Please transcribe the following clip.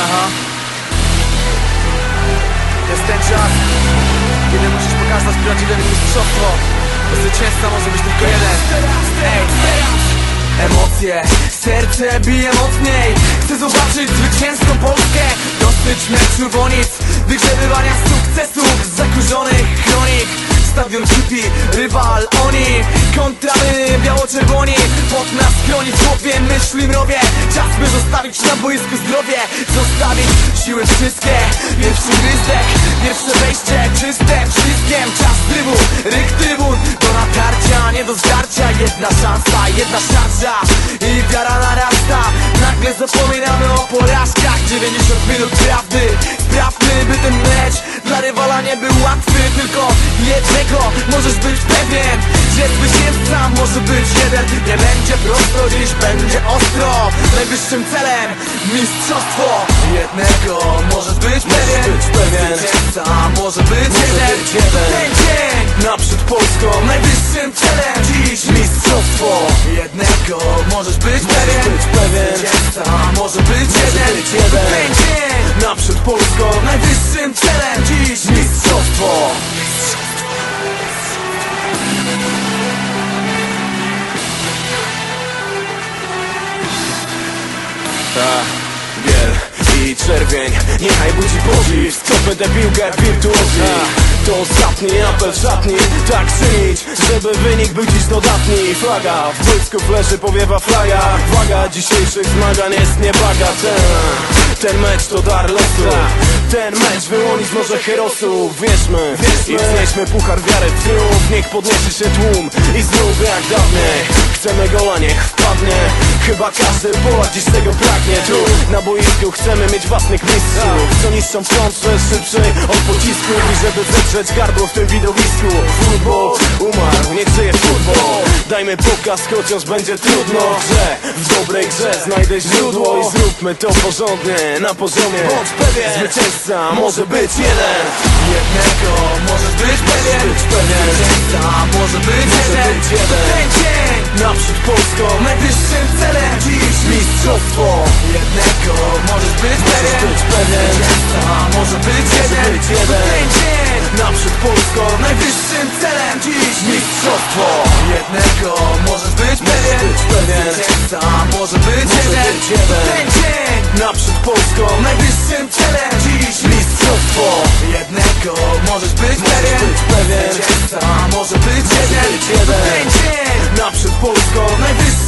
Aha. Jest ten czas Kiedy musisz pokazać prawdziwe mistrzostwo. Bo zwycięzca może być tylko jeden. Emocje, serce bije mocniej. Chcę zobaczyć zwycięską Polskę. Dosyć meczu, bo Wygrzebywania sukcesów zakurzonych chronik Stadion kipi, rywal oni. Kontramy biało-czerwone chroni w chłopie, myśli mrowie Czas by zostawić na boisku zdrowie. Zostawić siły wszystkie. Pierwszy gryzdek, pierwsze wejście Czyste. Wszystkiem, czas trybu Ryk trybun, do natarcia Nie do zdarcia, jedna szansa Jedna szarża i wiara narasta. Nagle zapominamy o porażkach. 90 minut prawdy. Sprawmy, by ten mecz dla rywala nie był łatwy. Tylko jednego możesz być pewien Że zwycięzca może być jeden. Nie prosto, dziś będzie ostro Najwyższym celem mistrzostwo Jednego możesz być pewien być pewien. Zwycięzca może być jeden. Ten dzień Naprzód Polską Najwyższym celem dziś mistrzostwo Jednego możesz być pewien być pewien. Zwycięzca może być Niechaj budzi podziw Skopy tę piłkę jak wirtuozi To ostatni apel szatni. Tak czynić, żeby wynik był dziś dodatni. Flaga, w błysku leży powiewa flaga. Waga dzisiejszych zmagań jest niebagatelna Ten mecz to dar losu. Ten mecz wyłoni z morza herosów Wierzmy, i wznieśmy puchar wiary w triumf. Niech podniesie się tłum i znów jak dawniej. Chcemy gola, niech wpadnie Chyba każdy Polak dziś tego pragnie. Tu na boisku chcemy mieć własnych mistrzów. Co niszczą że jest szybszy od pocisków I żeby zetrzeć gardło w tym widowisku. Futbol umarł, nie żyje futbol. Dajmy pokaz, chociaż będzie trudno. Grze W dobrej grze znajdę źródło I zróbmy to porządnie, na poziomie. Bądź pewien. Zwycięzca może być jeden. Jednego możesz być pewien. Być pewien. Zwycięzca może być jeden Naprzód Polską. Najwyższym celem dziś Mistrzostwo Jednego. Możesz być pewien. Być pewien. Może być jeden. być jeden. Ten dzień Naprzód Polską. Najwyższym celem dziś mistrzostwo Jednego. Możesz być pewien. być pewien. Może być Może jeden. być jeden. Ten dzień. Naprzód Polską. Najwyższym celem dziś mistrzostwo Jednego. Możesz być Polską Najwyższym